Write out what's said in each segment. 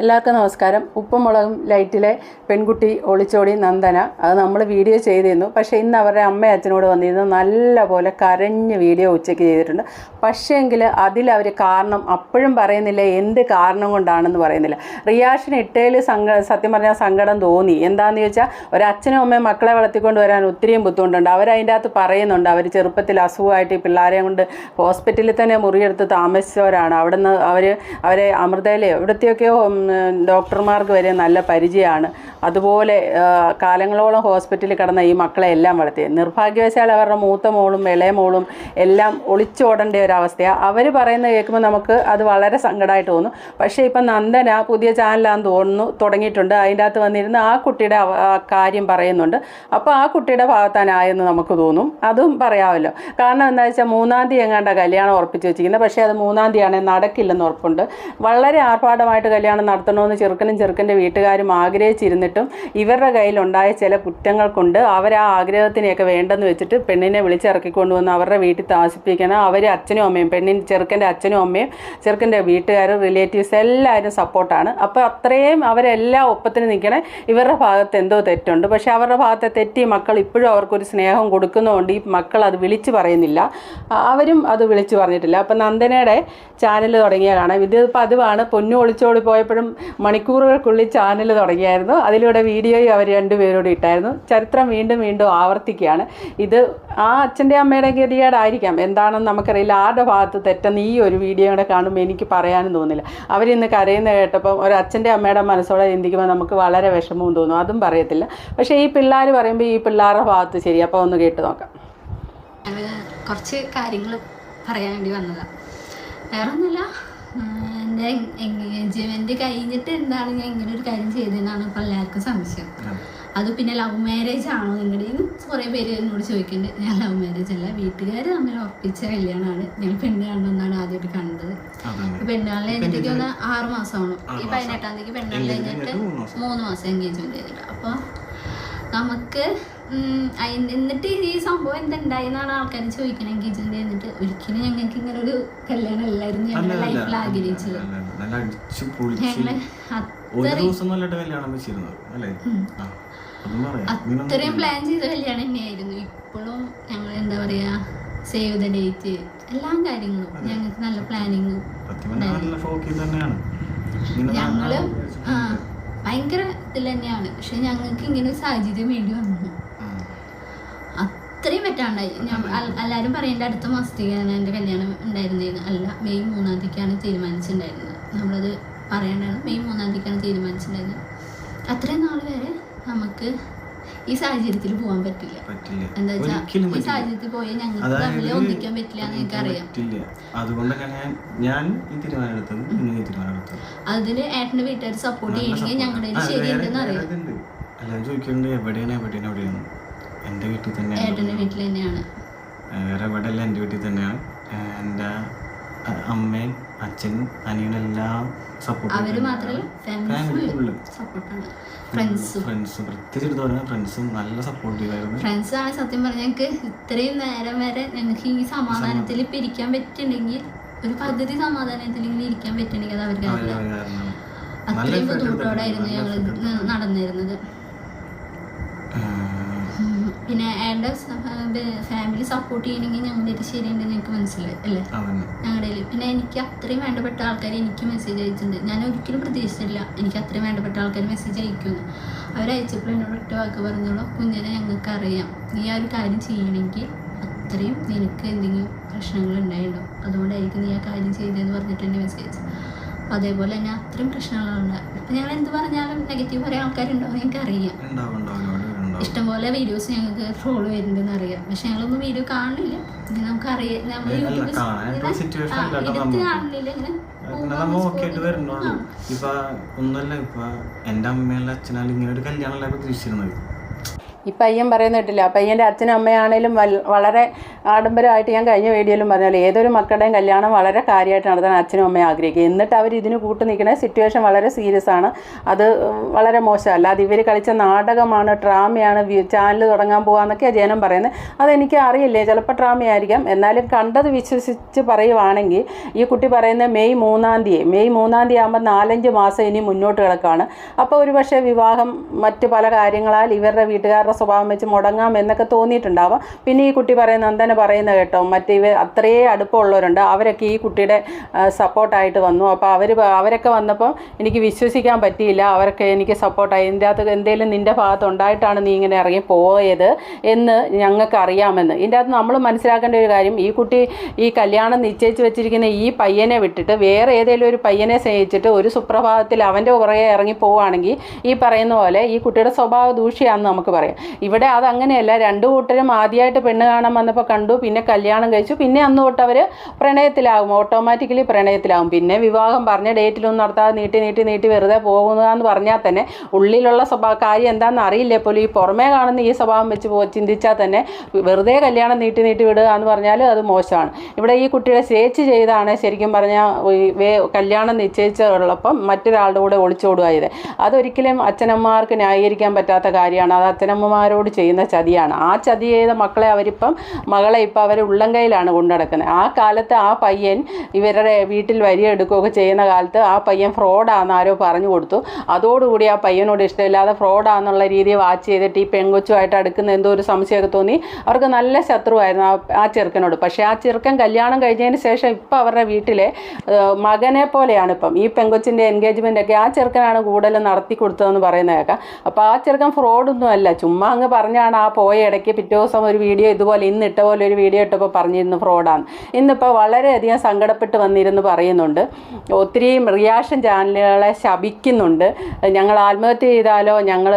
എല്ലാവർക്കും നമസ്കാരം. ഉപ്പുമുളകും ലൈറ്റിലെ പെൺകുട്ടി ഒളിച്ചോടി നന്ദന. അത് നമ്മൾ വീഡിയോ ചെയ്തിരുന്നു. പക്ഷേ ഇന്ന് അവരുടെ അമ്മ അച്ഛനോട് വന്നിരുന്നു. നല്ലപോലെ കരഞ്ഞ് വീഡിയോ ഉച്ചയ്ക്ക് ചെയ്തിട്ടുണ്ട്. പക്ഷേങ്കിൽ അതിൽ അവർ കാരണം അപ്പോഴും പറയുന്നില്ല. എന്ത് കാരണം കൊണ്ടാണെന്ന് പറയുന്നില്ല. റിയാക്ഷൻ ഇട്ടേൽ സങ്ക സത്യം പറഞ്ഞാൽ സങ്കടം തോന്നി. എന്താണെന്ന് ചോദിച്ചാൽ ഒരച്ഛനും അമ്മയും മക്കളെ വളർത്തിക്കൊണ്ട് വരാൻ ഒത്തിരിയും ബുദ്ധിമുട്ടുണ്ട്. അവരതിന്റെ അകത്ത് പറയുന്നുണ്ട്. അവർ ചെറുപ്പത്തിൽ അസുഖമായിട്ട് ഈ പിള്ളേരെ കൊണ്ട് ഹോസ്പിറ്റലിൽ തന്നെ മുറിയെടുത്ത് താമസിച്ചവരാണ്. അവിടുന്ന് അവർ അവരെ അമൃതയിലെ എവിടത്തെയൊക്കെയോ ഡോക്ടർമാർക്ക് വരെ നല്ല പരിചയമാണ്. അതുപോലെ കാലങ്ങളോളം ഹോസ്പിറ്റലിൽ കിടന്ന ഈ മക്കളെ എല്ലാം വളർത്തി. നിർഭാഗ്യവശാൽ അവരുടെ മൂത്ത മോളും ഇളയ മോളും എല്ലാം ഒളിച്ചോടേണ്ട ഒരു അവസ്ഥയാണ് അവർ പറയുന്നത് കേൾക്കുമ്പോൾ നമുക്ക് അത് വളരെ സങ്കടമായിട്ട് തോന്നും. പക്ഷേ ഇപ്പം നന്ദന പുതിയ ചാനലാന്ന് തോന്നുന്നു തുടങ്ങിയിട്ടുണ്ട്. അതിന്റെ അകത്ത് വന്നിരുന്ന് ആ കുട്ടിയുടെ കാര്യം പറയുന്നുണ്ട്. അപ്പോൾ ആ കുട്ടിയുടെ ഭാഗത്താനായെന്ന് നമുക്ക് തോന്നും. അതും പറയാമല്ലോ. കാരണം എന്താ വെച്ചാൽ മൂന്നാം തീയതി എങ്ങാണ്ട കല്യാണം ഉറപ്പിച്ച് വെച്ചിരിക്കുന്നത്. പക്ഷേ അത് മൂന്നാം തീയതിയാണെങ്കിൽ നടക്കില്ലെന്ന് ഉറപ്പുണ്ട്. വളരെ ആർഭാടമായിട്ട് കല്യാണം നടത്തണമെന്ന് ചെറുക്കനും ചെറുക്കന്റെ വീട്ടുകാരും ആഗ്രഹിച്ചിരുന്നിട്ടും ഇവരുടെ കയ്യിലുണ്ടായ ചില കുറ്റങ്ങൾ കൊണ്ട് അവർ ആ ആഗ്രഹത്തിനെയൊക്കെ വേണ്ടെന്ന് വെച്ചിട്ട് പെണ്ണിനെ വിളിച്ചിറക്കിക്കൊണ്ട് വന്ന് അവരുടെ വീട്ടിൽ താമസിപ്പിക്കണം. അവർ അച്ഛനും അമ്മയും പെണ്ണിൻ ചെറുക്കന്റെ അച്ഛനും അമ്മയും ചെറുക്കന്റെ വീട്ടുകാരും റിലേറ്റീവ്സ് എല്ലാവരും സപ്പോർട്ടാണ് അപ്പോൾ അത്രയും അവരെല്ലാം ഒപ്പത്തിന് നിൽക്കണേ ഇവരുടെ ഭാഗത്ത് എന്തോ തെറ്റുണ്ട്. പക്ഷേ അവരുടെ ഭാഗത്തെ തെറ്റി മക്കൾ ഇപ്പോഴും അവർക്കൊരു സ്നേഹം കൊടുക്കുന്നതുകൊണ്ട് ഈ മക്കൾ അത് വിളിച്ചു പറയുന്നില്ല. അവരും അത് വിളിച്ചു പറഞ്ഞിട്ടില്ല. അപ്പം നന്ദനയുടെ ചാനൽ തുടങ്ങിയതാണ്. ഇത് പതിവാണ് പൊന്നു ഒളിച്ചോടി പോയപ്പോഴും മണിക്കൂറുകൾക്കുള്ളിൽ ചാനൽ തുടങ്ങിയായിരുന്നു. അതിലൂടെ വീഡിയോയും അവർ രണ്ടുപേരോട് ഇട്ടായിരുന്നു. ചരിത്രം വീണ്ടും വീണ്ടും ആവർത്തിക്കുകയാണ്. ഇത് ആ അച്ഛന്റെ അമ്മയുടെ ഗതികേടായിരിക്കാം. എന്താണെന്ന് നമുക്കറിയില്ല. ആരുടെ ഭാഗത്ത് തെറ്റെന്ന് ഈ ഒരു വീഡിയോ കൂടെ കാണുമ്പോൾ എനിക്ക് പറയാനും തോന്നില്ല. അവരിന്ന് കരയുന്ന കേട്ടപ്പം ഒരു അച്ഛന്റെ അമ്മയുടെ മനസ്സോടെ ചിന്തിക്കുമ്പോൾ നമുക്ക് വളരെ വിഷമവും തോന്നും. അതും പറയത്തില്ല. പക്ഷേ ഈ പിള്ളേർ പറയുമ്പോൾ ഈ പിള്ളേരുടെ ഭാഗത്ത് ശരി. അപ്പോൾ ഒന്ന് കേട്ട് നോക്കാം. കുറച്ച് കാര്യങ്ങൾ പറയാൻ വേണ്ടി വന്നതാണ് വേറെ ഒന്നുമില്ല എന്റെ എൻഗേജ്മെന്റ് കഴിഞ്ഞിട്ട് എന്താണ് ഞാൻ ഇങ്ങനെ ഒരു കാര്യം ചെയ്തതെന്നാണ് ഇപ്പം എല്ലാവർക്കും സംശയം. അത് പിന്നെ ലവ് മാരേജ് ആണോ നിങ്ങളുടെ കുറേ പേര് എന്നോട് ചോദിക്കുന്നുണ്ട് ഞാൻ ലവ് മാരേജ് അല്ല വീട്ടുകാർ തമ്മിൽ ഉറപ്പിച്ച കല്യാണമാണ്. ഞാൻ പെണ്ണ് കാണണമെന്നാണ് ആദ്യമായിട്ട് കണ്ടത്. പെണ്ണുകാളിൽ എനിക്ക് ഒന്ന് ആറ് മാസമാണ് ഈ പതിനെട്ടാം തീയതി പെണ്ണുകാളിൽ കഴിഞ്ഞിട്ട് മൂന്ന് മാസം. എൻഗേജ്മെന്റ് ചെയ്തിട്ട് അപ്പോൾ നമുക്ക് എന്നിട്ട് ഈ സംഭവം എന്തുണ്ടായി എന്നാണ് ആൾക്കാർ ചോദിക്കണം എൻഗേജ്മെന്റ് എന്നിട്ട് ഒരിക്കലും ഞങ്ങൾക്ക് ഇങ്ങനെ ഒരു കല്യാണം അല്ലായിരുന്നു ഞങ്ങളുടെ ലൈഫിൽ ആഗ്രഹിച്ചത്. ഞങ്ങൾ അത്രയും പ്ലാൻ ചെയ്ത കല്യാണം തന്നെയായിരുന്നു. ഇപ്പോഴും ഞങ്ങൾ എന്താ പറയാ സേവ് ദ ഡേറ്റ് എല്ലാ കാര്യങ്ങളും. ഞങ്ങൾക്ക് നല്ല പ്ലാനിങ്ങും ഇങ്ങനെ ഞങ്ങൾ ഭയങ്കര ഇതിൽ തന്നെയാണ്. പക്ഷെ ഞങ്ങൾക്ക് ഇങ്ങനെ ഒരു സാഹചര്യം വേണ്ടി വന്നു. പറ്റാണ്ടായി. ഞാൻ എല്ലാവരും പറയേണ്ട അടുത്ത മാസത്തേക്കാണ് എന്റെ കല്യാണം ഉണ്ടായിരുന്നത് അല്ല മെയ് മൂന്നാം തീയതിക്കാണ് തീരുമാനിച്ചിട്ടുണ്ടായിരുന്നത് നമ്മളത് പറയേണ്ടതാണ് മെയ് മൂന്നാം തീയതിക്കാണ് തീരുമാനിച്ചിട്ടുണ്ടായിരുന്നത് അത്രയും നാൾ വരെ നമുക്ക് ഈ സാഹചര്യത്തിൽ പോകാൻ പറ്റില്ല. എന്താ വെച്ചാൽ ഈ സാഹചര്യത്തിൽ പോയി ഞങ്ങൾക്ക് തമ്മിൽ ഒന്നിക്കാൻ പറ്റില്ല എന്ന് എനിക്കറിയാം. ഞാൻ ഈ തീരുമാനം എടുത്തത് നിങ്ങൾ ഈ തീരുമാനം എടുത്തത് അതിന് ഏട്ടന്റെ വീട്ടുകാർ സപ്പോർട്ട് ചെയ്യണമെങ്കിൽ ഞങ്ങളുടെ ശരിയുണ്ടെന്ന് അറിയാം. എല്ലാവരും ചോദിക്കുന്നുണ്ട് എവിടെയാണ് എവിടെയാണ് എവിടെയാണ്? എന്റെ വീട്ടിൽ തന്നെയാണ്. ഏട്ടന്റെ വീട്ടിൽ തന്നെയാണ്. വേറെ ഇവിടെ അല്ല എന്റെ വീട്ടിൽ തന്നെയാണ്. എന്റെ അമ്മയും അച്ഛനും അനിയനും എല്ലാം സപ്പോർട്ട് ഫാമിലി ഫുള്ള് സപ്പോർട്ടാണ് ഫ്രണ്ട്സ് പ്രത്യേകിച്ച് എടുത്തു പറഞ്ഞാൽ ഫ്രണ്ട്സും നല്ല സപ്പോർട്ടീവായിരുന്നു ഫ്രണ്ട്സ് ആണ് സത്യം പറഞ്ഞാൽ ഞങ്ങൾക്ക് ഇത്രയും നേരം വരെ ഞങ്ങൾക്ക് ഈ സമാധാനത്തിൽ ഇപ്പം ഇരിക്കാൻ പറ്റുന്നുണ്ടെങ്കിൽ ഒരു പകുതി സമാധാനത്തിലെങ്കിലും ഇരിക്കാൻ പറ്റുന്നുണ്ടെങ്കിൽ അത് അവർക്ക് അത്രയും ബുദ്ധിമുട്ടോടെ ബുദ്ധിമുട്ടോടായിരുന്നു ഞങ്ങൾ നടന്നിരുന്നത്. പിന്നെ അയാളുടെ ഫാമിലി സപ്പോർട്ട് ചെയ്യണമെങ്കിൽ ഞങ്ങളുടെ ഒരു ശരിയുണ്ടെന്ന് എനിക്ക് മനസ്സിലായി അല്ലേ? ഞങ്ങളുടെ പിന്നെ എനിക്ക് അത്രയും വേണ്ടപ്പെട്ട ആൾക്കാർ എനിക്ക് മെസ്സേജ് അയച്ചിട്ടുണ്ട്. ഞാൻ ഒരിക്കലും പ്രതീക്ഷിച്ചില്ല എനിക്ക് അത്രയും വേണ്ടപ്പെട്ട ആൾക്കാർ മെസ്സേജ് അയക്കുമെന്ന്. അവരയച്ചപ്പോൾ എന്നോട് ഒറ്റ വാക്ക് പറഞ്ഞോളൂ കുഞ്ഞിനെ ഞങ്ങൾക്ക് അറിയാം നീ ആ ഒരു കാര്യം ചെയ്യണമെങ്കിൽ അത്രയും നിനക്ക് എന്തെങ്കിലും പ്രശ്നങ്ങൾ ഉണ്ടായിട്ടുണ്ടാവും അതുകൊണ്ടായിരിക്കും നീ ആ കാര്യം ചെയ്തതെന്ന് പറഞ്ഞിട്ട് എന്റെ മെസ്സേജ് അതേപോലെ തന്നെ അത്രയും പ്രശ്നങ്ങളുണ്ട് ഇപ്പം ഞങ്ങൾ എന്ത് പറഞ്ഞാലും നെഗറ്റീവ് പറയാൻ ആൾക്കാരുണ്ടാവും ഞങ്ങൾക്ക് ഇഷ്ടംപോലെ വീഡിയോസ് ഞങ്ങൾക്ക് ഫോളോ വരുന്നുണ്ടെന്ന് അറിയാം പക്ഷെ ഞങ്ങളൊന്നും വീഡിയോ കാണുന്നില്ല. നമുക്ക് അറിയാം നമ്മൾ എടുത്ത്. കാണില്ല ഇങ്ങനെ നോക്കിയിട്ട് ഇപ്പൊ എന്റെ അമ്മയുള്ള അച്ഛനാലും ഇങ്ങനെ ഒരു കല്യാണമല്ല പ്രതീക്ഷിച്ചിരുന്നത് ഈ പയ്യൻ പറയുന്ന കേട്ടില്ല? പയ്യന്റെ അച്ഛനും അമ്മയാണേലും വളരെ ആഡംബരമായിട്ട് ഞാൻ കഴിഞ്ഞ വീഡിയോയിലും പറഞ്ഞല്ലോ ഏതൊരു മക്കളുടെയും കല്യാണം വളരെ കാര്യമായിട്ട് നടത്താൻ അച്ഛനും അമ്മയും ആഗ്രഹിക്കുക എന്നിട്ട് അവർ ഇതിന് കൂട്ട് നിൽക്കുന്ന സിറ്റുവേഷൻ വളരെ സീരിയസ് ആണ്. അത് വളരെ മോശമല്ല അത് ഇവർ കളിച്ച നാടകമാണ് ഡ്രാമയാണ് ചാനൽ തുടങ്ങാൻ പോകാന്നൊക്കെയാണ് ജനം പറയുന്നത്. അതെനിക്ക് അറിയില്ലേ? ചിലപ്പോൾ ഡ്രാമയായിരിക്കാം. എന്നാലും കണ്ടത് വിശ്വസിച്ച് പറയുവാണെങ്കിൽ ഈ കുട്ടി പറയുന്നത് മെയ് മൂന്നാം തീയതി മെയ് മൂന്നാം തീയതി ആകുമ്പോൾ നാലഞ്ച് മാസം ഇനി മുന്നോട്ട് കിടക്കുകയാണ് അപ്പോൾ ഒരു പക്ഷേ വിവാഹം മറ്റ് പല കാര്യങ്ങളാൽ ഇവരുടെ വീട്ടുകാരുടെ സ്വഭാവം വെച്ച് മുടങ്ങാം എന്നൊക്കെ തോന്നിയിട്ടുണ്ടാവാം. പിന്നെ ഈ കുട്ടി പറയുന്ന നന്ദന പറയുന്ന കേട്ടോ മറ്റേ ഇവ അത്രയേ അടുപ്പമുള്ളവരുണ്ട്. അവരൊക്കെ ഈ കുട്ടിയുടെ സപ്പോർട്ടായിട്ട് വന്നു. അപ്പോൾ അവർ അവരൊക്കെ വന്നപ്പോൾ എനിക്ക് വിശ്വസിക്കാൻ പറ്റിയില്ല. അവരൊക്കെ എനിക്ക് സപ്പോർട്ടായി. ഇതിന്റെ അകത്ത് എന്തെങ്കിലും നിന്റെ ഭാഗത്ത് ഉണ്ടായിട്ടാണ് നീ ഇങ്ങനെ ഇറങ്ങി പോയത് എന്ന് ഞങ്ങൾക്ക് അറിയാമെന്ന് ഇതിന്റെ അകത്ത് നമ്മൾ മനസ്സിലാക്കേണ്ട ഒരു കാര്യം ഈ കുട്ടി ഈ കല്യാണം നിശ്ചയിച്ച് വെച്ചിരിക്കുന്ന ഈ പയ്യനെ വിട്ടിട്ട് വേറെ ഏതെങ്കിലും ഒരു പയ്യനെ സ്നേഹിച്ചിട്ട് ഒരു സുപ്രഭാതത്തിൽ അവന്റെ പുറകെ ഇറങ്ങി പോവുകയാണെങ്കിൽ ഈ പറയുന്ന പോലെ ഈ കുട്ടിയുടെ സ്വഭാവ ദൂഷ്യമാണെന്ന് നമുക്ക് പറയാം. ഇവിടെ അതങ്ങനെയല്ല രണ്ടു കൂട്ടരും ആദ്യമായിട്ട് പെണ്ണ് കാണാൻ വന്നപ്പോൾ കണ്ടു പിന്നെ കല്യാണം കഴിച്ചു. പിന്നെ അന്ന് തൊട്ട് അവർ പ്രണയത്തിലാകും ഓട്ടോമാറ്റിക്കലി പ്രണയത്തിലാകും പിന്നെ വിവാഹം പറഞ്ഞ ഡേറ്റിലൊന്നും നടത്താതെ നീട്ടി നീട്ടി നീട്ടി വെറുതെ പോകുന്നതെന്ന് പറഞ്ഞാൽ തന്നെ ഉള്ളിലുള്ള സ്വഭാവ കാര്യം എന്താണെന്ന് അറിയില്ല പോലും? ഈ പുറമേ കാണുന്ന ഈ സ്വഭാവം വെച്ച് പോ ചിന്തിച്ചാൽ തന്നെ വെറുതെ കല്യാണം നീട്ടി നീട്ടി വിടുക എന്ന് പറഞ്ഞാൽ അത് മോശമാണ്. ഇവിടെ ഈ കുട്ടിയുടെ ചേച്ചി ചെയ്താണ് ശരിക്കും പറഞ്ഞാൽ കല്യാണം നിശ്ചയിച്ചുള്ളപ്പം മറ്റൊരാളുടെ കൂടെ ഒളിച്ചോടുക ഇത്. അതൊരിക്കലും അച്ഛനമ്മമാർക്ക് ന്യായീകരിക്കാൻ പറ്റാത്ത കാര്യമാണ്. അത് അച്ഛനമ്മമാരോട് ചെയ്യുന്ന ചതിയാണ്. ആ ചതി ചെയ്ത മക്കളെ അവരിപ്പം മകളെ ഇപ്പം അവർ ഉള്ളംകൈയിലാണ് കൊണ്ടുനടക്കുന്നത് ആ കാലത്ത് ആ പയ്യൻ ഇവരുടെ വീട്ടിൽ വരി എടുക്കുകയൊക്കെ ചെയ്യുന്ന കാലത്ത് ആ പയ്യൻ ഫ്രോഡാന്ന് ആരോ പറഞ്ഞു കൊടുത്തു. അതോടുകൂടി ആ പയ്യനോട് ഇഷ്ടമില്ലാതെ ഫ്രോഡാന്നുള്ള രീതിയിൽ വാച്ച് ചെയ്തിട്ട് ഈ പെൺകൊച്ചുമായിട്ട് അടുക്കുന്ന എന്തോ ഒരു സംശയമൊക്കെ തോന്നി. അവർക്ക് നല്ല ശത്രുവായിരുന്നു ആ ആ ചെറുക്കനോട്. പക്ഷേ ആ ചെറുക്കൻ കല്യാണം കഴിഞ്ഞതിന് ശേഷം ഇപ്പം അവരുടെ വീട്ടിലെ മകനെ പോലെയാണ് ഇപ്പം. ഈ പെങ്കൊച്ചിന്റെ എൻഗേജ്മെന്റ് ഒക്കെ ആ ചെറുക്കനാണ് കൂടുതലും നടത്തി കൊടുത്തതെന്ന് പറയുന്ന കേൾക്കാം. അപ്പോൾ ആ ചെറുക്കൻ ഫ്രോഡൊന്നും അല്ല. ചുമ്മാ അങ്ങ് പറഞ്ഞാണ് ആ പോയ ഇടയ്ക്ക് പിറ്റേ ദിവസം ഒരു വീഡിയോ ഇതുപോലെ ഇന്ന് ഇട്ട പോലെ ഒരു വീഡിയോ ഇട്ടപ്പോൾ പറഞ്ഞിരുന്നു ഫ്രോഡാണ് ഇന്നിപ്പോൾ വളരെയധികം സങ്കടപ്പെട്ട് വന്നിരുന്നു പറയുന്നുണ്ട്. ഒത്തിരി റിയാക്ഷൻ ചാനലുകളെ ശപിക്കുന്നുണ്ട്. ഞങ്ങൾ ആത്മഹത്യ ചെയ്താലോ ഞങ്ങൾ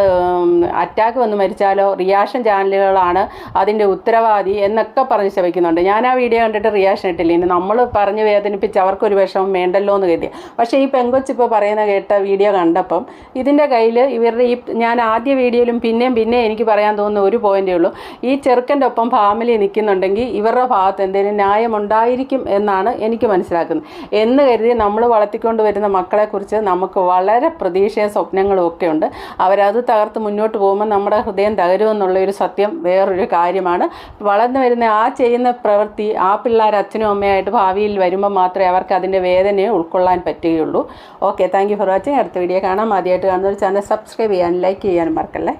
അറ്റാക്ക് വന്ന് മരിച്ചാലോ റിയാക്ഷൻ ചാനലുകളാണ് അതിന്റെ ഉത്തരവാദി എന്നൊക്കെ പറഞ്ഞ് ശപിക്കുന്നുണ്ട്. ഞാൻ ആ വീഡിയോ കണ്ടിട്ട് റിയാക്ഷൻ ഇട്ടില്ല. ഇനി നമ്മൾ പറഞ്ഞ് വേദനിപ്പിച്ച് അവർക്കൊരു വിഷമം വേണ്ടല്ലോ എന്ന് കരുതി. പക്ഷേ ഈ പെങ്കൊച്ചിപ്പോൾ പറയുന്ന കേട്ട വീഡിയോ കണ്ടപ്പം ഇതിന്റെ കയ്യിൽ ഇവരുടെ ഈ ഞാൻ ആദ്യ വീഡിയോയിലും പിന്നെയും പിന്നെ എനിക്ക് പറയാൻ തോന്നുന്ന ഒരു പോയിന്റേ ഉള്ളൂ. ഈ ചെറുക്കന്റെ ഒപ്പം ഫാമിലി നിൽക്കുന്നുണ്ടെങ്കിൽ ഇവരുടെ ഭാഗത്ത് എന്തെങ്കിലും ന്യായമുണ്ടായിരിക്കും എന്നാണ് എനിക്ക് മനസ്സിലാക്കുന്നത്. എന്ന് കരുതി നമ്മൾ വളർത്തിക്കൊണ്ട് വരുന്ന മക്കളെക്കുറിച്ച് നമുക്ക് വളരെ പ്രതീക്ഷയും സ്വപ്നങ്ങളും ഒക്കെ ഉണ്ട്. അവരത് തകർത്ത് മുന്നോട്ട് പോകുമ്പോൾ നമ്മുടെ ഹൃദയം തകരുമെന്നുള്ള ഒരു സത്യം വേറൊരു കാര്യമാണ്. വളർന്നു വരുന്ന ആ ചെയ്യുന്ന പ്രവൃത്തി ആ പിള്ളേർ അച്ഛനും അമ്മയായിട്ട് ഭാവിയിൽ വരുമ്പോൾ മാത്രമേ അവർക്ക് അതിന്റെ വേദനയെ ഉൾക്കൊള്ളാൻ പറ്റുകയുള്ളൂ. Okay thank you for watching അടുത്ത വീഡിയോ കാണാം. ആദ്യമായിട്ട് കാണുന്നവർ ചാനൽ സബ്സ്ക്രൈബ് ചെയ്യാനും ലൈക്ക് ചെയ്യാനും മറക്കല്ലേ?